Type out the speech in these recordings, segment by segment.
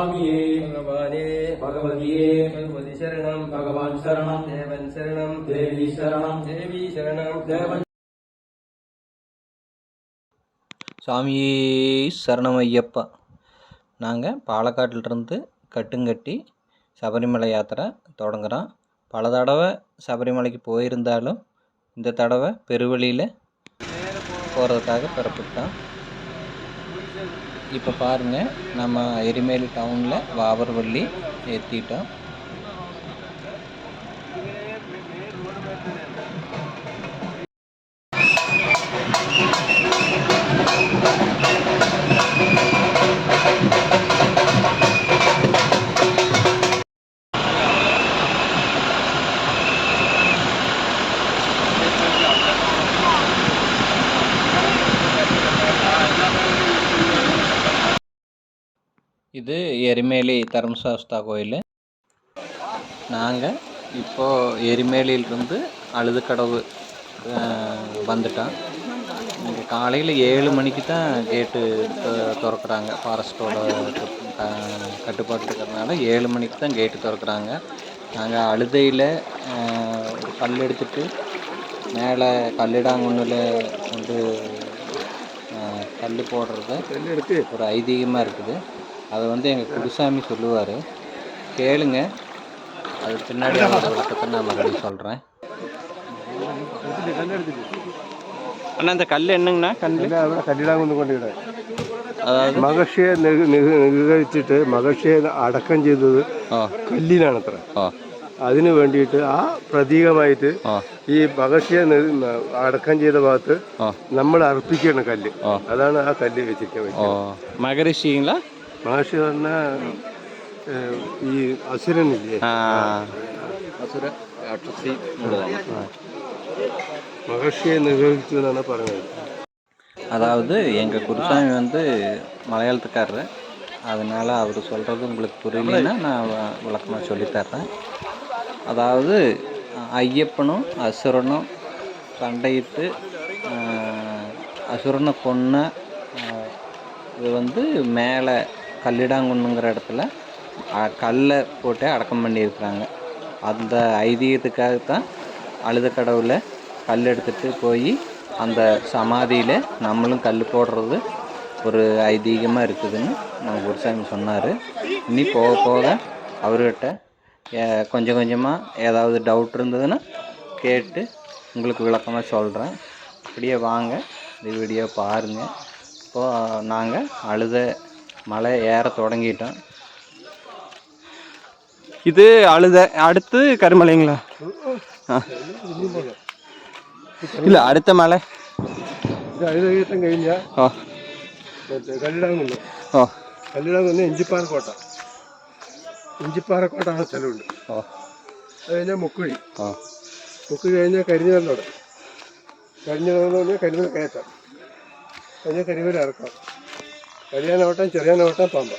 சுவாமியே பகவானே பகவதியே பகவதி சரணம் பகவான் சரணம் தேவன் சரணம் தேவி சரணம் தேவி சரணம் தேவன் சாமியே சரணம் ஐயப்பா நாங்கள் பாலக்காட்டிலிருந்து கட்டுங்கட்டி சபரிமலை யாத்திரை தொடங்குகிறோம் பல தடவை சபரிமலைக்கு போயிருந்தாலும் இந்த தடவை பெருவழியில் போகிறதுக்காக பிறப்பிட்டான் இப்போ பாருங்கள் நம்ம எரிமேலி டவுனில் வாவர்வள்ளி ஏற்றிட்டோம் எரிமேலி தர்மசாஸ்தா கோயில். நாங்கள் இப்போது எரிமேலியிலிருந்து அழுதுக்கடவு அஹ், வந்துட்டோம். இங்கே காலையில் ஏழு மணிக்கு தான் கேட்டு திறக்கிறாங்க. ஃபாரஸ்ட்டோட கட்டுப்பாட்டு இருக்கிறதுனால ஏழு மணிக்கு தான் கேட்டு திறக்கிறாங்க. நாங்கள் அழுதையில் கல் எடுத்துட்டு மேலே கல்லிடாங்குன்னில் அஹ், கல் போடுறது ஒரு ஐதீகமாக இருக்குது. அதை வந்து எங்கள் குருசாமி சொல்லுவார் கேளுங்க அது பின்னாடி அதோட விளக்கத்தை நான் மறுபடியும் சொல்கிறேன் அண்ணா இந்த கல் என்னங்கண்ணா கல் അവിടെ കല്ലിടാങ്കുന്ന് കൊണ്ടിവിടെ அதாவது മഹർഷിയെ നിക- നിക- നിഗ്രഹിച്ചിട്ട് മഹർഷിയെ അടക്കം ചെയ്തത് ഓ കല്ലിലാണത്ര ഓ അതിന് വേണ്ടിയിട്ട് ആ പ്രതീകമായിട്ട് ഓ ഈ മഹർഷിയെ നി- അടക്കം ചെയ്ത ഭാഗത്ത് ഓ നമ്മൾ അർപ്പിക്കണം കല്ല് ഓ. അതാണ് ആ കല്ല് വെച്ചിരിക്കുന്നത് ஓ ಮಹರ್ಷಿ ಅವ್ರನ್ನ ಈ ಹಸಿರನಿದೆ. ಹಸಿರ மகிழ்ச்சியை நிர்வகித்ததுனால அதாவது எங்கள் குருசாமி வந்து மலையாளத்துக்காரர் அதனால் அவர் சொல்கிறது உங்களுக்கு புரியலன்னா நான் விளக்கமாக சொல்லித்தர்றேன். அதாவது ஐயப்பனும் அசுரனும் சண்டையிட்டு அசுரனை கொன்ன இது வந்து மேலே கல்லிடாங்குன்னுங்கிற இடத்துல கல்லை போட்டு அடக்கம் பண்ணியிருக்கிறாங்க. அந்த ஐதீகத்துக்காக தான் அழுத கடவுளை கல் எடுத்துகிட்டு போய் அந்த சமாதியில் நம்மளும் கல் போடுறது ஒரு ஐதீகமாக இருக்குதுன்னு நம்ம குருசாமி சொன்னார். இனி போக போக அவர்கிட்ட கொஞ்சம் கொஞ்சமாக ஏதாவது டவுட் இருந்ததுன்னா கேட்டு உங்களுக்கு விளக்கமாக சொல்கிறேன் அப்படியே வாங்க இந்த வீடியோ பாருங்கள் இப்போது நாங்கள் அழுத மலை ஏற தொடங்கிட்டோம் ഇത് അഴുത അടുത്ത് കരുമലങ്ങളാ ഇല്ല അടുത്ത മല ഇത് അഴുതകീട്ടം കഴിഞ്ഞാൽ ഓ മറ്റേ കല്ലിടാങ്കുന്ന് ഓ കല്ലിടാങ്കുന്ന് ഇഞ്ചിപ്പാറക്കോട്ട ഇഞ്ചിപ്പാറക്കോട്ടാണ് സ്ഥലമുണ്ട് ഓ അത് കഴിഞ്ഞാൽ മുക്കുഴി ഓ മുക്കുഴി കഴിഞ്ഞാൽ കരിഞ്ഞാലോട് കരിഞ്ഞതെന്ന് പറഞ്ഞാൽ കരിമല കയറ്റാം കഴിഞ്ഞാൽ കരിമല ഇറക്കാം കരിയാനോട്ടം ചെറിയാനോട്ടം പമ്പ.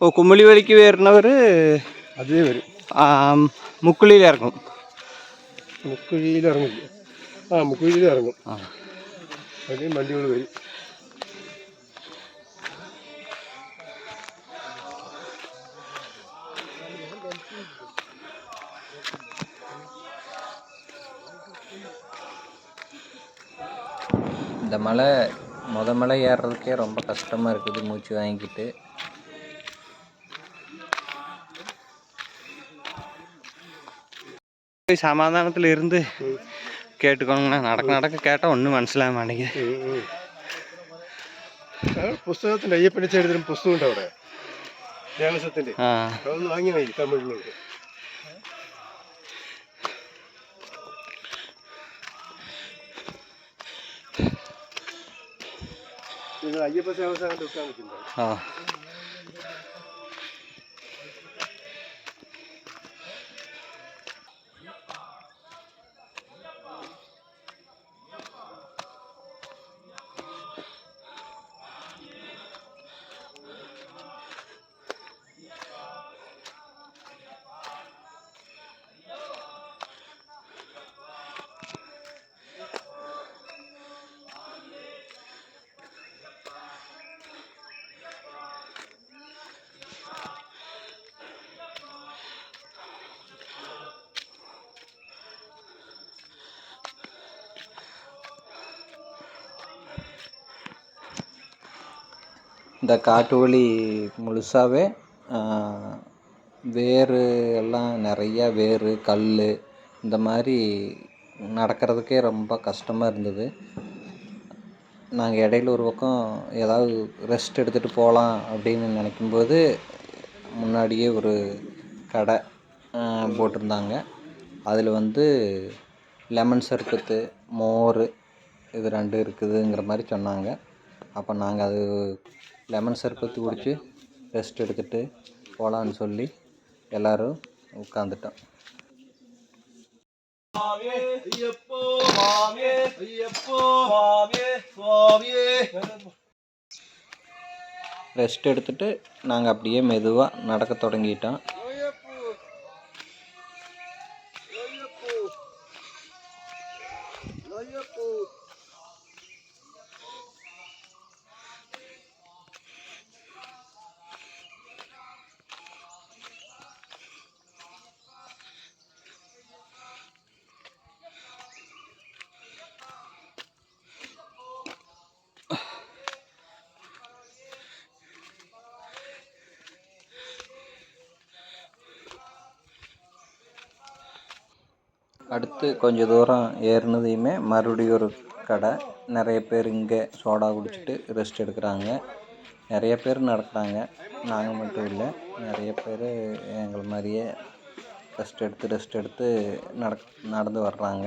ഓ കുമ്മിളി വലിക്ക് വരുന്നവർ അതേ വരും. മുക്കുളിയിൽ ഇറങ്ങും മുക്കുഴിയിൽ ഇറങ്ങില്ല ആ മുക്കുഴിയിൽ ഇറങ്ങും ആ. വണ്ടികൾ വരും. இந்த மலை முத மலை ஏறுறதுக்கே ரொம்ப கஷ்டமாக இருக்குது மூச்சு வாங்கிக்கிட்டு. போய் சமாதானத்தில் இருந்து கேட்டுக்கோங்கண்ணா நடக்க நடக்க கேட்டால் ஒன்றும் மனசிலாக மாட்டேங்குது. புஸ்தகத்தில் അയ്യപ്പനിച്ചെഴുതുന്ന പുസ്തകമുണ്ട് അവിടെ ദേവസ്വത്തിൻ്റെ അതൊന്ന് വാങ്ങി വാങ്ങി തമിഴിലുണ്ട് ആ. இந்த காட்டு வழி முழுசாகவே வேர் எல்லாம் நிறையா வேர் கல் இந்த மாதிரி நடக்கிறதுக்கே ரொம்ப கஷ்டமாக இருந்தது. நாங்கள் இடையில ஒரு பக்கம் ஏதாவது ரெஸ்ட் எடுத்துகிட்டு போகலாம் அப்படின்னு நினைக்கும்போது முன்னாடியே ஒரு கடை போட்டிருந்தாங்க. அதில் வந்து லெமன் சர்பத்து மோர் இது ரெண்டு இருக்குதுங்கிற மாதிரி சொன்னாங்க. அப்போ நாங்கள் அது லெமன் சர்பத்து குடித்து ரெஸ்ட் எடுத்துகிட்டு போகலான்னு சொல்லி எல்லோரும் உட்காந்துட்டோம் ரெஸ்ட் எடுத்துட்டு நாங்கள் அப்படியே மெதுவாக நடக்க தொடங்கிட்டோம். அடுத்து கொஞ்சம் தூரம் ஏறினதையுமே மறுபடியும் ஒரு கடை. நிறைய பேர் இங்கே சோடா குடிச்சிட்டு ரெஸ்ட் எடுக்கிறாங்க. நிறைய பேர் நடக்கிறாங்க. நாங்கள் மட்டும் இல்லை நிறைய பேர் எங்களை மாதிரியே ரெஸ்ட் எடுத்து ரெஸ்ட் எடுத்து நடக் நடந்து வர்றாங்க.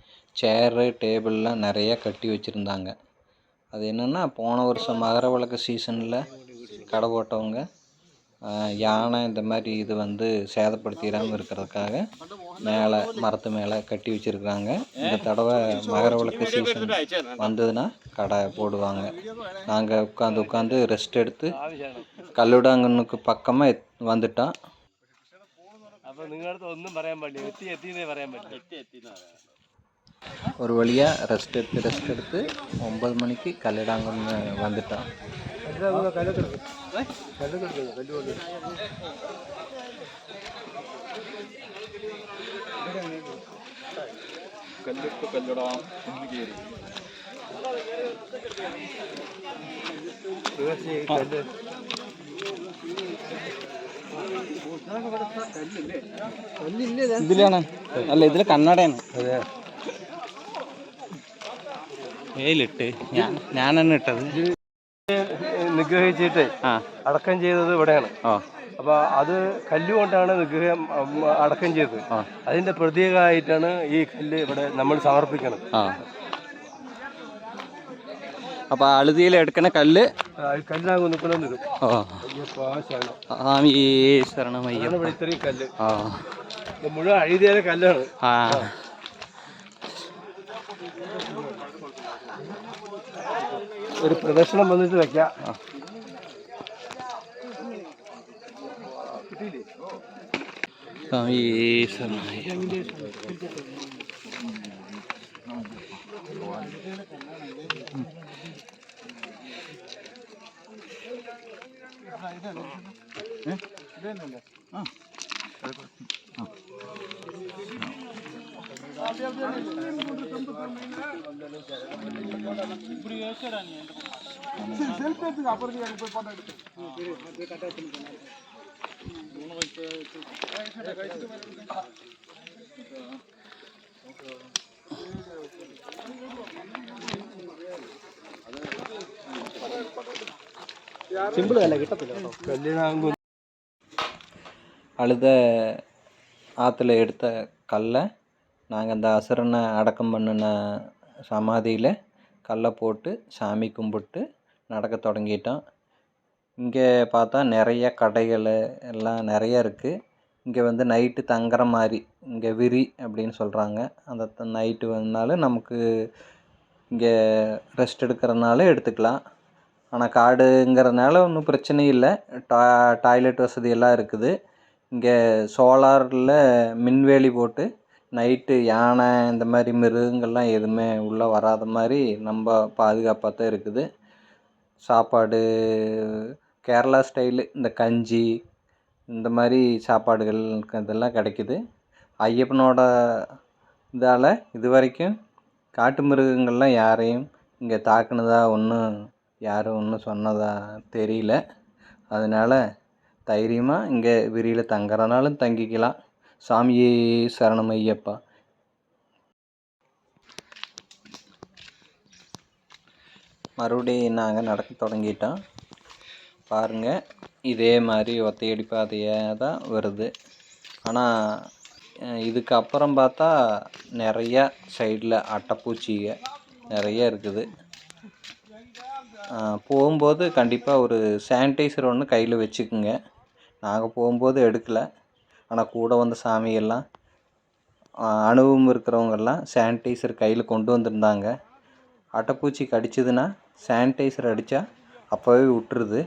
சேரு டேபிள்லாம் நெறைய கட்டி வச்சுருந்தாங்க. அது என்னன்னா போன வருஷம் மகர விளக்கு சீசன்ல கடை போட்டவங்க யானை இந்த மாதிரி இது வந்து சேதப்படுத்திடாமல் இருக்கிறதுக்காக மேலே மரத்து மேலே கட்டி வச்சுருக்காங்க இந்த தடவை மகர விளக்கு சீசன் வந்ததுன்னா கடை போடுவாங்க. நாங்கள் உட்காந்து உட்காந்து ரெஸ்ட் எடுத்து கல்லுடாங்கன்னுக்கு பக்கமாக வந்துட்டோம். അപ്പം നിങ്ങളുടെ അടുത്ത് ഒന്നും പറയാൻ പാടില്ല. എത്തി എത്തി എന്നേ പറയാൻ ஒரு வழியாக ரெஸ்ட் எடுத்து ரெஸ்ட் எடுத்து ஒம்பது மணிக்கு கல்லடாங்கன்னு வந்துட்டோம் കല്ലിട്ട് കല്ലിടാം എന്ന് കയറി ഇതിലാണ് അല്ല ഇതിൽ കണ്ണടയാണ് വെയിലിട്ട് ഞാൻ ഞാൻ തന്നെ ഇട്ടത് നിഗ്രഹിച്ചിട്ട് അടക്കം ചെയ്തത് ഇവിടെയാണ്. അപ്പൊ അത് കല്ലുകൊണ്ടാണ് നിഗ്രഹം അടക്കം ചെയ്തത്. അതിന്റെ പ്രതീകമായിട്ടാണ് ഈ കല്ല് ഇവിടെ നമ്മൾ സമർപ്പിക്കണം അപ്പൊ അഴുതിയിൽ എടുക്കണ കല്ല് കല്ലാകും കല്ല്. മുഴുവൻ അഴുതിയാലെ കല്ലാണ്. ആ. ഒരു പ്രദക്ഷിണം വന്നിട്ട് വെക്കാം. ഇതല്ലേ? ആ. சிம்பிள் வேலை கிட்டத்தில் அழுத ஆற்றுல எடுத்த கல்லை நாங்கள் அந்த அசுரனை அடக்கம் பண்ணின சமாதியில் கல்லை போட்டு சாமி கும்பிட்டு நடக்க தொடங்கிட்டோம். இங்கே பார்த்தா நிறைய கடைகள் எல்லாம் நிறைய இருக்குது இங்கே வந்து நைட்டு தங்குற மாதிரி இங்கே விரி அப்படின்னு சொல்கிறாங்க அந்த நைட்டு வந்தாலும் நமக்கு இங்கே ரெஸ்ட் எடுக்கிறனால எடுத்துக்கலாம். ஆனால் காடுங்கிறதுனால ஒன்றும் பிரச்சனை இல்லை. டா டாய்லெட் வசதி எல்லாம் இருக்குது. இங்கே சோலாரில் மின்வேலி போட்டு நைட்டு யானை இந்த மாதிரி மிருகங்கள்லாம் எதுவுமே உள்ளே வராத மாதிரி நம்ம பாதுகாப்பாக தான் இருக்குது. சாப்பாடு கேரளா ஸ்டைலு இந்த கஞ்சி இந்த மாதிரி சாப்பாடுகள் இதெல்லாம் கிடைக்கிது. ஐயப்பனோட இதால் இது வரைக்கும் காட்டு மிருகங்கள்லாம் யாரையும் இங்கே தாக்குனதா ஒன்றும் யாரும் ஒன்றும் சொன்னதா தெரியல. அதனால் தைரியமாக இங்கே விரியில் தங்குறனாலும் தங்கிக்கலாம். சாமியே சரணம் ஐயப்பா. மறுபடியும் நாங்கள் நடக்க தொடங்கிட்டோம் பாருங்கள் இதே மாதிரி ஒத்தையடி பாதையாக தான் வருது. ஆனால் இதுக்கப்புறம் பார்த்தா நிறையா சைடில் அட்டைப்பூச்சிங்க நிறைய இருக்குது. போகும்போது கண்டிப்பாக ஒரு சானிடைசர் ஒன்று கையில் வச்சுக்குங்க. நாங்கள் போகும்போது எடுக்கலை. ஆனால் கூட வந்த சாமியெல்லாம் அனுபவம் இருக்கிறவங்கெல்லாம் சானிடைசர் கையில் கொண்டு வந்திருந்தாங்க. அட்டைப்பூச்சி கடிச்சதுன்னா சானிடைசர் அடித்தா அப்போவே விட்டுருது.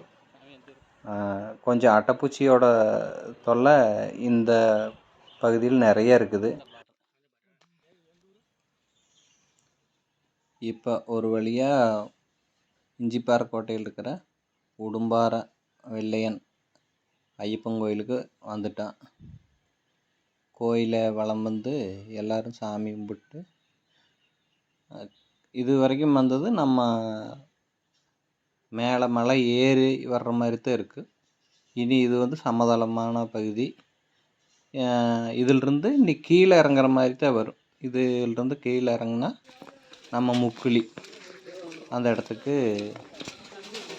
கொஞ்சம் அட்டைப்பூச்சியோட தொல்லை இந்த பகுதியில் நிறைய இருக்குது. இப்போ ஒரு வழியாக இஞ்சிப்பாறை கோட்டையில் இருக்கிற உடும்பார வெள்ளையன் ஐயப்பன் கோயிலுக்கு வந்துட்டான். கோயிலை வலம் வந்து எல்லோரும் சாமி கும்பிட்டு இது வரைக்கும் வந்தது நம்ம மேலே மலை ஏறி வர்ற மாதிரி தான் இருக்குது இனி இது வந்து சமதளமான பகுதி. இதிலிருந்து இன்னி கீழே இறங்குற மாதிரி தான் வரும். இதிலிருந்து கீழே இறங்குனா நம்ம முக்குழி அந்த இடத்துக்கு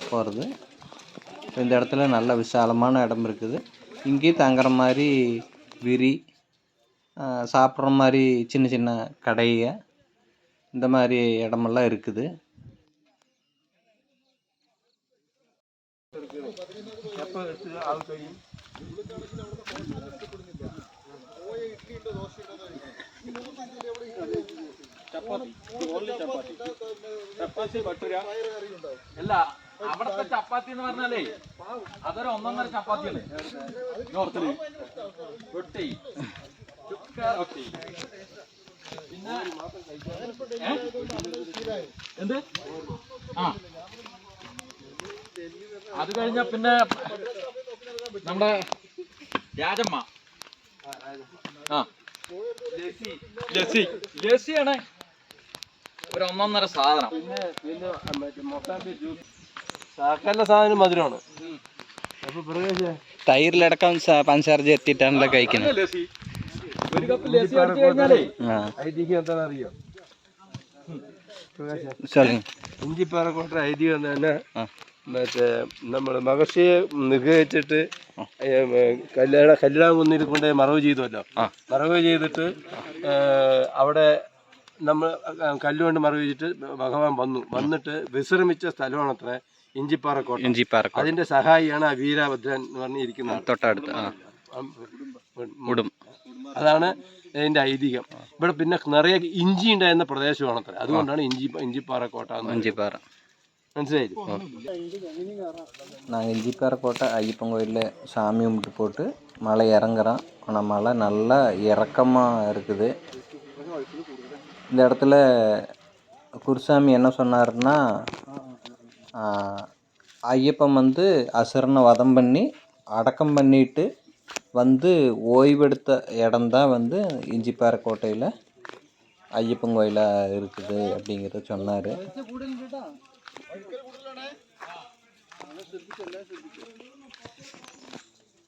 போகிறது இந்த இடத்துல நல்ல விசாலமான இடம் இருக்குது. இங்கேயும் தங்குற மாதிரி விரி சாப்பிட்ற மாதிரி சின்ன சின்ன கடைங்க இந்த மாதிரி இடமெல்லாம் இருக்குது ചപ്പാത്തി ഓൺലി ചപ്പാത്തി ചപ്പാത്തി ഭട്ടുര അല്ല അവിടത്തെ ചപ്പാത്തി എന്ന് പറഞ്ഞാലേ അതൊരു ഒന്നൊന്നര ചപ്പാത്തി അല്ലേ നോർത്തില് റൊട്ടി എന്ത്? ആ. അത് കഴിഞ്ഞ പിന്നെ നമ്മുടെ രാജമ്മ. ആ. ലസി ലസിയാണ് ഒരു ഒന്നൊന്നര സാധനം. സാക്കല്ല സാധനം മധുരമാണ്. തൈരിലടക്കം പഞ്ചാർജ് എത്തിയിട്ടാണല്ലോ കഴിക്കുന്നത്. ഒരു കപ്പ് ഐതിഹ്യം എന്താണെന്നറിയോ? ഇഞ്ചിപ്പാറക്കോട്ട ഐതിഹ്യം തന്നെ മറ്റേ നമ്മൾ മഹർഷിയെ നിഗ്രഹിച്ചിട്ട് കല്യാണ കല്യാണം കുന്നിരിക്കൊണ്ട് മറവ് ചെയ്തല്ലോ മറവ് ചെയ്തിട്ട് അവിടെ നമ്മൾ കല്ലുകൊണ്ട് മറവ് ചെയ്തിട്ട് ഭഗവാൻ വന്നു. വന്നിട്ട് വിശ്രമിച്ച സ്ഥലമാണ് അത്ര ഇഞ്ചിപ്പാറക്കോട്ട. ഇഞ്ചിപ്പാറക്കോട്ട. അതിന്റെ സഹായിയാണ് ആ വീരാഭദ്രൻ എന്ന് പറഞ്ഞിരിക്കുന്നത് തൊട്ടടുത്ത് മുടും അതാണ് ഇതിന്റെ ഐതിഹ്യം ഇവിടെ പിന്നെ നിറയെ ഇഞ്ചി ഉണ്ടായിരുന്ന പ്രദേശമാണ് അത്ര അതുകൊണ്ടാണ് ഇഞ്ചി ഇഞ്ചിപ്പാറക്കോട്ട എന്ന് ഇഞ്ചിപ്പാറ മനസ്സിലായില്ലേ நாங்கள் இஞ்சிப்பாறை கோட்டை ஐயப்பன் கோயிலில் சாமி கும்பிட்டு போட்டு மலை இறங்குறோம் ஆனால் மலை நல்லா இறக்கமாக இருக்குது இந்த இடத்துல குருசாமி என்ன சொன்னாருன்னா ஆஹ், ஐயப்பன் வந்து அசுரனை வதம் பண்ணி அடக்கம் பண்ணிட்டு வந்து ஓய்வெடுத்த இடம்தான் வந்து இஞ்சிப்பாறை கோட்டையில் ஐயப்பன் கோயிலாக இருக்குது அப்படிங்கிறத சொன்னார்.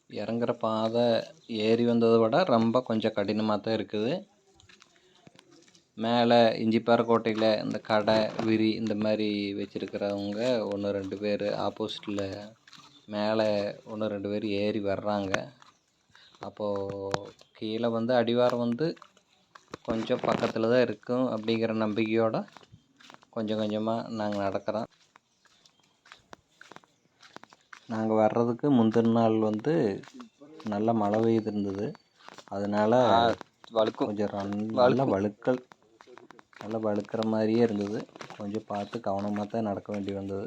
இறங்குற பாதை ஏறி வந்ததை விட ரொம்ப கொஞ்சம் கடினமாக தான் இருக்குது. மேலே இஞ்சிப்பாறை கோட்டையில் இந்த கடை விரி இந்த மாதிரி வச்சுருக்கிறவங்க ஒன்று ரெண்டு பேர் ஆப்போசிட்டில் மேலே ஒன்று ரெண்டு பேர் ஏறி வர்றாங்க. அப்போது கீழே வந்து அடிவாரம் வந்து கொஞ்சம் பக்கத்தில் தான் இருக்கும் அப்படிங்கிற நம்பிக்கையோட கொஞ்சம் கொஞ்சமாக நாங்கள் நடக்கிறோம் நாங்கள் வர்றதுக்கு முந்தின நாள் வந்து நல்ல மழை பெய்திருந்தது அதனால வழுக்கும் கொஞ்சம் ரன் நல்ல வழுக்கல் நல்லா வழுக்கிற மாதிரியே இருந்தது கொஞ்சம் பார்த்து கவனமாக தான் நடக்க வேண்டி வந்தது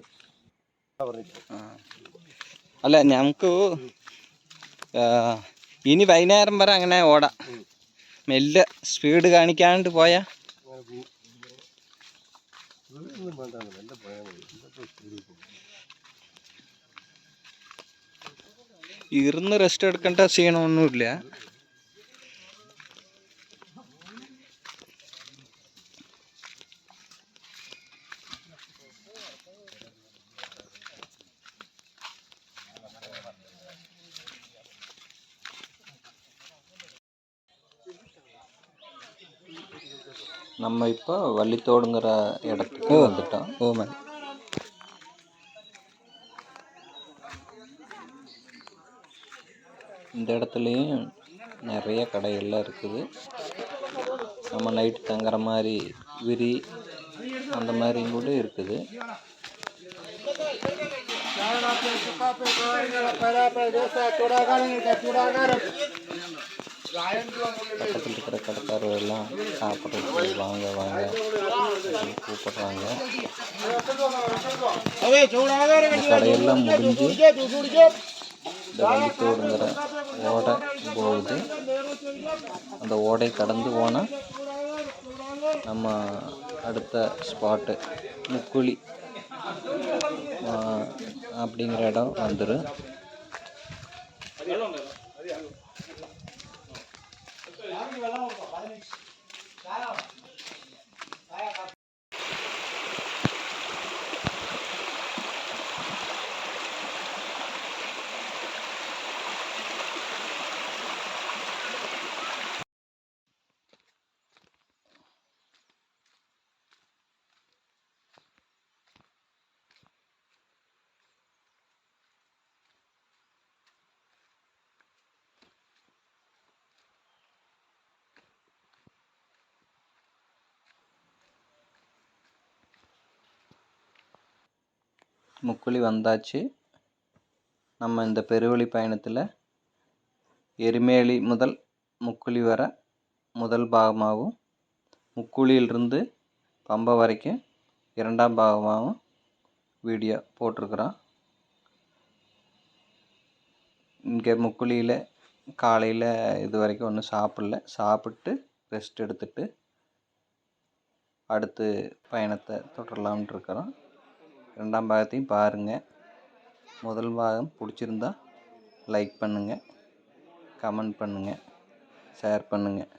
അല്ല ഞങ്ങൾക്ക് ഇനി വൈകുന്നേരം വരെ അങ്ങനെ ഓടാം. മെല്ല സ്പീഡ് കാണിക്കാണ്ട് പോയാ. ഇരുന്ന് റെസ്റ്റ് എടുക്കേണ്ട ക്ഷീണമൊന്നുമില്ല நம்ம இப்போ வள்ளித்தோடுங்கிற இடத்துக்கு வந்துட்டோம் ஓமன் இந்த இடத்துலையும் நிறைய கடைகள்லாம் இருக்குது நம்ம நைட்டு தங்குற மாதிரி விரி அந்த மாதிரியும் கூட இருக்குது பக்கத்தில் இருக்கிற கடைக்காரர் எல்லாம் சாப்பிட்றதுக்கு வாங்க. வாங்க கூப்பிடுறாங்க. கடையெல்லாம் முடிஞ்சு இந்த வள்ளித்தோடுங்கிற ஓடை போகுது. அந்த ஓடை கடந்து போனால் நம்ம அடுத்த ஸ்பாட்டு முக்குழி அப்படிங்கிற இடம் வந்துடும் 你们几个唠会儿啥呀 முக்குழி வந்தாச்சு. நம்ம இந்த பெருவழி பயணத்தில் எருமேலி முதல் முக்குழி வர முதல் பாகமாகவும் முக்குழியிலிருந்து பம்பை வரைக்கும் இரண்டாம் பாகமாகவும் வீடியோ போட்டிருக்குறோம். இங்கே முக்குழியில் காலையில் இது வரைக்கும் ஒன்றும் சாப்பிடல. சாப்பிட்டு ரெஸ்ட் எடுத்துட்டு அடுத்து பயணத்தை தொடரலாம்னு இருக்கிறோம். ரெண்டாம் பாகத்தையும் பாருங்கள் முதல் பாகம் பிடிச்சிருந்தா லைக் பண்ணுங்கள் கமெண்ட் பண்ணுங்கள் ஷேர் பண்ணுங்கள்